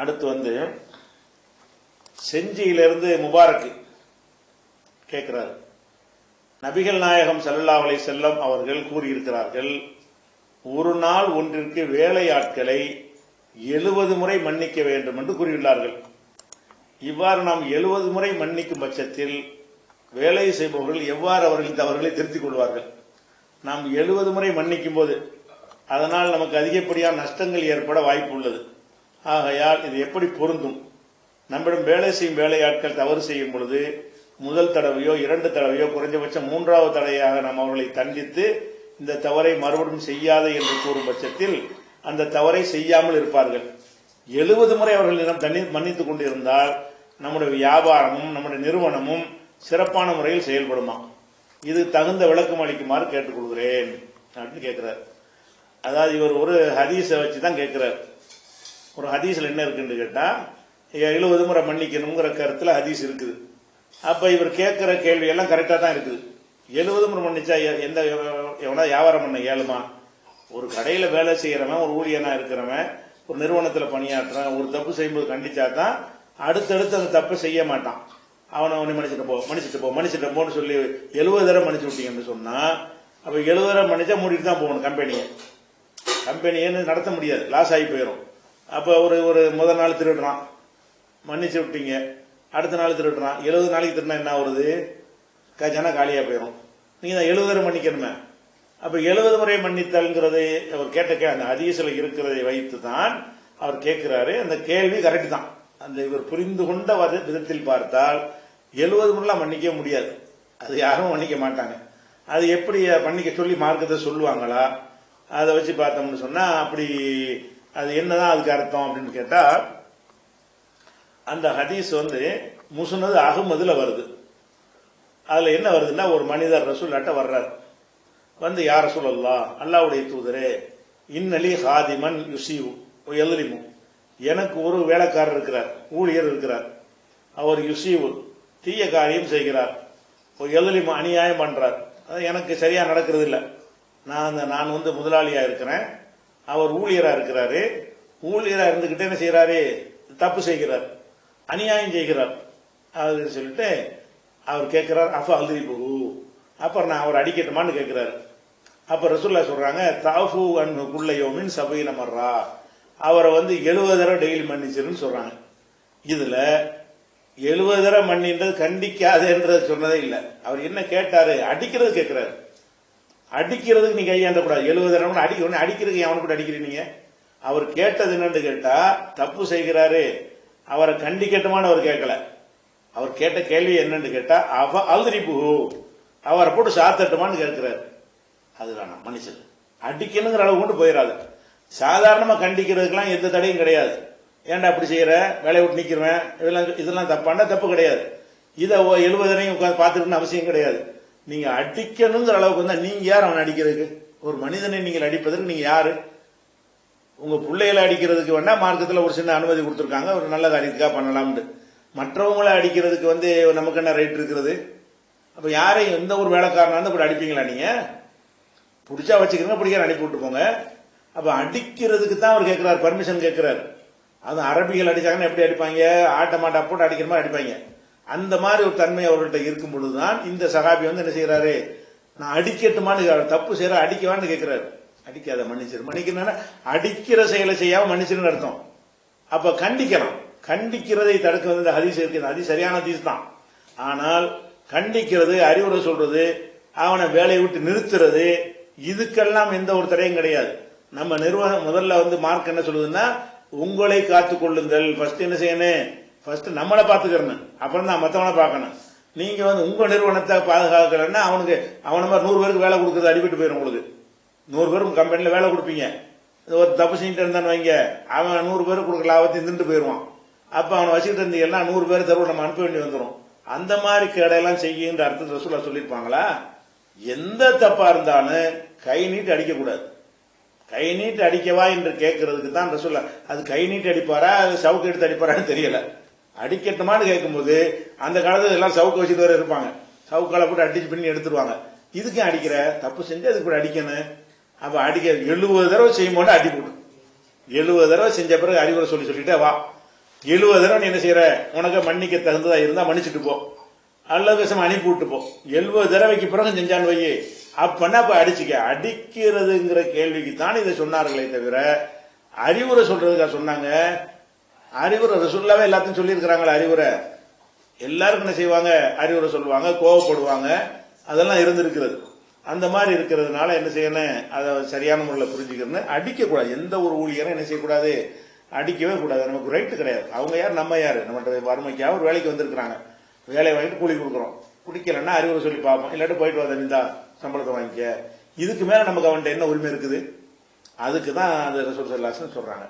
அடுத்து வந்து செஞ்சியிலிருந்து முபாரக்கு கேட்கிறார். நபிகள் நாயகம் ஸல்லல்லாஹு செல்லம் அவர்கள் கூறியிருக்கிறார்கள் ஒரு நாள் ஒன்றிற்கு வேலையாட்களை எழுபது முறை மன்னிக்க வேண்டும் என்று கூறியுள்ளார்கள். இவ்வாறு நாம் எழுபது முறை மன்னிக்கும் பட்சத்தில் வேலை செய்பவர்கள் எவ்வாறு அவர்கள் தவறுகளை திருத்திக் கொள்வார்கள்? நாம் எழுபது முறை மன்னிக்கும் போது அதனால் நமக்கு அதிகப்படியான நஷ்டங்கள் ஏற்பட வாய்ப்பு உள்ளது. ஆகையால் இது எப்படி பொருந்தும்? நம்மிடம் வேலை செய்யும் வேலையாட்கள் தவறு செய்யும் பொழுது முதல் தடவையோ இரண்டு தடவையோ குறைந்தபட்சம் மூன்றாவது தடவையாக நாம் அவர்களை தண்டித்து இந்த தவறை மறுபடியும் செய்யாதே என்று கூறும் பட்சத்தில் அந்த தவறை செய்யாமல் இருப்பார்கள். எழுபது முறை அவர்களிடம் தண்ணி மன்னித்துக் கொண்டிருந்தால் நம்முடைய வியாபாரமும் நம்முடைய நிறுவனமும் சிறப்பான முறையில் செயல்படுமா? இது தகுந்த விளக்கம் அளிக்குமாறு கேட்டுக்கொள்கிறேன் அப்படின்னு கேட்கிறார். அதாவது இவர் ஒரு ஹதீஸை வச்சு தான் கேட்கிறார். ஒரு ஹதீஸில் என்ன இருக்குன்னு கேட்டால் எழுபது முறை மன்னிக்கணுங்கிற கருத்தில் ஹதீஸ் இருக்குது. அப்போ இவர் கேட்குற கேள்வி எல்லாம் தான் இருக்குது. எழுபது முறை மன்னிச்சா எந்த எவனா வியாபாரம் பண்ண ஏழுமா? ஒரு கடையில் வேலை செய்கிறவன் ஒரு ஊழியனாக இருக்கிறவன் ஒரு நிறுவனத்தில் பணியாற்றுறான் ஒரு தப்பு செய்யும்போது கண்டிச்சா தான் அடுத்தடுத்து அந்த தப்பை செய்ய மாட்டான். அவனை அவனை மன்னிச்சுட்டு போ மன்னிச்சுட்டு போ மன்னிச்சுட்டு போன்னு சொல்லி எழுபது தடவை மன்னிச்சு விட்டீங்கன்னு சொன்னால் அப்போ எழுபது தடவை மன்னிச்சா மூடிட்டு தான் போகணும் கம்பெனியை கம்பெனியேன்னு நடத்த முடியாது. லாஸ் ஆகி போயிடும் அப்போ ஒரு ஒரு முதல் நாள் திருடுறான். மன்னிச்சு விட்டீங்க. அடுத்த நாள் திருடுறான். எழுபது நாளைக்கு திருடினா என்ன வருது கஜானா காலியாக போயிடும் நீங்கள் தான் எழுபது மன்னிக்கணுமே. அப்போ எழுபது முறை மன்னித்தல்ங்கிறது அவர் கேட்ட கே அந்த ஹதீஸில் இருக்கிறதை வைத்து தான் அவர் கேட்கிறாரு. அந்த கேள்வி கரெக்ட் தான். அந்த இவர் புரிந்து கொண்ட விதத்தில் பார்த்தால் எழுபது முறைலாம் மன்னிக்க முடியாது. அது யாரும் மன்னிக்க மாட்டாங்க. அது எப்படி மன்னிக்க சொல்லி மார்க்கத்தை சொல்லுவாங்களா? அதை வச்சு பார்த்தோம்னு சொன்னால் அப்படி அது என்னதான் அதுக்கு அர்த்தம் அப்படின்னு கேட்டா அந்த ஹதீஸ் வந்து முசுனது அகமதுல வருது. அதுல என்ன வருதுன்னா ஒரு மனிதர் ரசூல்லாட்ட வர்றார். வந்து யார் ரசூலல்லா அல்லாவுடைய தூதரே இன்னலி ஹாதிமன் யுசீவு எதிரிமு எனக்கு ஒரு வேலைக்காரர் இருக்கிறார் ஊழியர் இருக்கிறார். அவர் யுசீவு தீய காரியம் செய்கிறார். ஒரு எதிரிமு அநியாயம் பண்றார். அது எனக்கு சரியா நடக்கிறது இல்லை நான் அந்த- நான் வந்து முதலாளியா இருக்கிறேன். அவர் ஊழியரா இருக்கிறாரு. ஊழியரா இருந்துகிட்டு என்ன செய்யறாரு தப்பு செய்கிறார். அநியாயம் செய்கிறார். அது சொல்லிட்டு அவர் கேட்கிறார் அப்ப அல்தி போகு அப்புறம் நான் அவர் அடிக்கட்டுமான்னு கேட்கிறாரு. அப்ப ரசூல்லா சொல்றாங்க தாஃபு அன் குள்ளையோமின் சபையில மர்றா அவரை வந்து எழுபது தடவை டெய்லி மன்னிச்சிருன்னு சொல்றாங்க. இதுல எழுபது தடவை மன்னின்றது கண்டிக்காதுன்றது சொன்னதே இல்லை. அவர் என்ன கேட்டாரு? அடிக்கிறது கேட்கிறாரு. அடிக்கிறதுக்கு நீ கையாண்ட கூடாது எழுபது தடவை அடிக்க உடனே அடிக்கிறதுக்கு அவனு கூட அடிக்கிறீங்க அவர் கேட்டது என்னன்னு கேட்டா தப்பு செய்கிறாரு. அவரை கண்டிக்கட்டுமான்னு அவர் கேட்கல. அவர் கேட்ட கேள்வி என்னன்னு கேட்டா அவ அல்திரிப்பு அவரை போட்டு சாத்தட்டுமான்னு கேட்கிறாரு. அதுதான் மனுஷன். அடிக்கணுங்கிற அளவு கொண்டு போயிடாது சாதாரணமாக கண்டிக்கிறதுக்கெல்லாம் எந்த தடையும் கிடையாது. ஏன்டா அப்படி செய்கிற வேலையை விட்டு நிக்கிறவன். இதெல்லாம் இதெல்லாம் தப்பாண்டா தப்பு கிடையாது. இதை எழுபதனையும் உட்காந்து பார்த்துருக்குன்னு அவசியம் கிடையாது. நீங்க அடிக்கணுங்கிற அளவுக்கு வந்தா நீங்க யார் அவன் அடிக்கிறதுக்கு? ஒரு மனிதனை நீங்கள் அடிப்பதற்கு நீங்க யாரு? உங்க பிள்ளைகளை அடிக்கிறதுக்கு வேணா மார்க்கத்தில் ஒரு சின்ன அனுமதி கொடுத்துருக்காங்க. ஒரு நல்ல காரியத்துக்காக பண்ணலாம்னு. மற்றவங்கள அடிக்கிறதுக்கு வந்து நமக்கு என்ன ரைட் இருக்கிறது அப்ப யாரையும் எந்த ஒரு வேலைக்காரனா இருந்தா இப்படி அடிப்பீங்களா நீங்க? பிடிச்சா வச்சுக்கிறீங்க பிடிக்கிற அனுப்பி விட்டு போங்க அப்ப அடிக்கிறதுக்கு தான் அவர் கேட்கிறார் பர்மிஷன் கேட்கிறார் அது அரபிகள் அடிச்சாங்கன்னா எப்படி அடிப்பாங்க? ஆட்ட மாட்டா போட்டு அடிக்கிற மாதிரி அடிப்பாங்க. அந்த மாதிரி ஒரு தன்மை அவர்கள்ட்ட இருக்கும் பொழுதுதான் இந்த சகாபி வந்து என்ன செய்யறாரு நான் அடிக்கட்டுமான்னு தப்பு செய்யற அடிக்கவான்னு கேட்கிறாரு. அடிக்காத மன்னிச்சிரு மன்னிக்கிறனா அடிக்கிற செயலை செய்யாம மன்னிச்சிருன்னு அர்த்தம். அப்ப கண்டிக்கலாம் கண்டிக்கிறதை தடுக்க வந்து ஹதீஸ் இருக்கு. ஹதீஸ் சரியான ஹதீஸ் தான். ஆனால் கண்டிக்கிறது அறிவுரை சொல்றது அவனை வேலையை விட்டு நிறுத்துறது இதுக்கெல்லாம் எந்த ஒரு தடையும் கிடையாது. நம்ம நிர்வாகம் முதல்ல வந்து மார்க் என்ன சொல்லுதுன்னா உங்களை காத்துக் கொள்ளுங்கள் ஃபர்ஸ்ட் என்ன செய்யணும்? ஃபர்ஸ்ட் நம்மளை பாத்துக்கிறணும் அப்புறம் தான் மற்றவனை பார்க்கணும். நீங்க வந்து உங்க நிறுவனத்தை பாதுகாக்கலன்னா அவனுக்கு அவன மாதிரி நூறு பேருக்கு வேலை கொடுக்குறது அடிபட்டு போயிடும் உங்களுக்கு. நூறு பேரும் கம்பெனியில் வேலை கொடுப்பீங்க. ஒரு தப்பு செஞ்சுட்டு இருந்தான்னு வைங்க. அவன் நூறு பேருக்கு கொடுக்குற லாபத்தையும் தின்ட்டு போயிடுவான். அப்போ அவனை வச்சுக்கிட்டு இருந்தீங்கன்னா நூறு பேர் தருவோம் நம்ம அனுப்ப வேண்டி வந்துடும் அந்த மாதிரி கேடையெல்லாம் செய்யுன்ற அர்த்தம் ரசூலா சொல்லியிருப்பாங்களா? எந்த தப்பா இருந்தாலும் கை நீட்டு அடிக்கக்கூடாது. கை நீட்டு அடிக்கவா என்று கேட்கறதுக்கு தான் ரசூலா அது கை நீட்டு அடிப்பாரா அது சவுக்கு எடுத்து அடிப்பாரான்னு தெரியல. அடிக்கட்டுமான்னு கேட்கும்போது அந்த காலத்துல எல்லாம் சவுக்கு வச்சுட்டு வர இருப்பாங்க. சவுக்கால போட்டு அடிச்சு பண்ணி எடுத்துருவாங்க. இதுக்கு அடிக்கிற? தப்பு செஞ்சு அதுக்கு கூட அடிக்கணும். அப்ப அடிக்க எழுபது தடவை செய்யும் போது அடி போடும் எழுபது தடவை செஞ்ச பிறகு அறிவுரை சொல்லி சொல்லிட்டே வா. எழுபது தடவை நீ என்ன செய்யற உனக்கு மன்னிக்க தகுந்ததா இருந்தா மன்னிச்சுட்டு போ. அல்லது விஷம் அனுப்பி விட்டு போ. எழுபது தடவைக்கு பிறகு செஞ்சான் வையே. அப்பன்னா அப்ப அடிச்சுக்க. அடிக்கிறதுங்கிற கேள்விக்கு தான் இதை சொன்னார்களே தவிர அறிவுரை சொல்றதுக்காக சொன்னாங்க? அறிவுரை ரசுல்லாவே எல்லாத்தையும் சொல்லியிருக்கிறாங்களே அறிவுரை. எல்லாருக்கும் என்ன செய்வாங்க? அறிவுரை சொல்லுவாங்க கோவப்படுவாங்க. அதெல்லாம் இருந்திருக்கிறது. அந்த மாதிரி இருக்கிறதுனால என்ன செய்யணும்? அதை சரியான முறையில் புரிஞ்சுக்கணும் அடிக்கக்கூடாது. எந்த ஒரு ஊழியரும் என்ன செய்யக்கூடாது? அடிக்கவே கூடாது. நமக்கு ரைட்டு கிடையாது. அவங்க யார்? நம்ம யார்? நம்மகிட்ட வறுமைக்காக ஒரு வேலைக்கு வந்திருக்கிறாங்க. வேலையை வாங்கிட்டு கூலி கொடுக்குறோம். குடிக்கலன்னா அறிவுரை சொல்லி பார்ப்போம். இல்லாட்டி போயிட்டு வா தனிந்தா சம்பளத்தை வாங்கிக்க. இதுக்கு மேலே நமக்கு அவன்கிட்ட என்ன உரிமை இருக்குது? அதுக்கு தான் அது ரசூல் சல்லாசன் சொல்கிறாங்க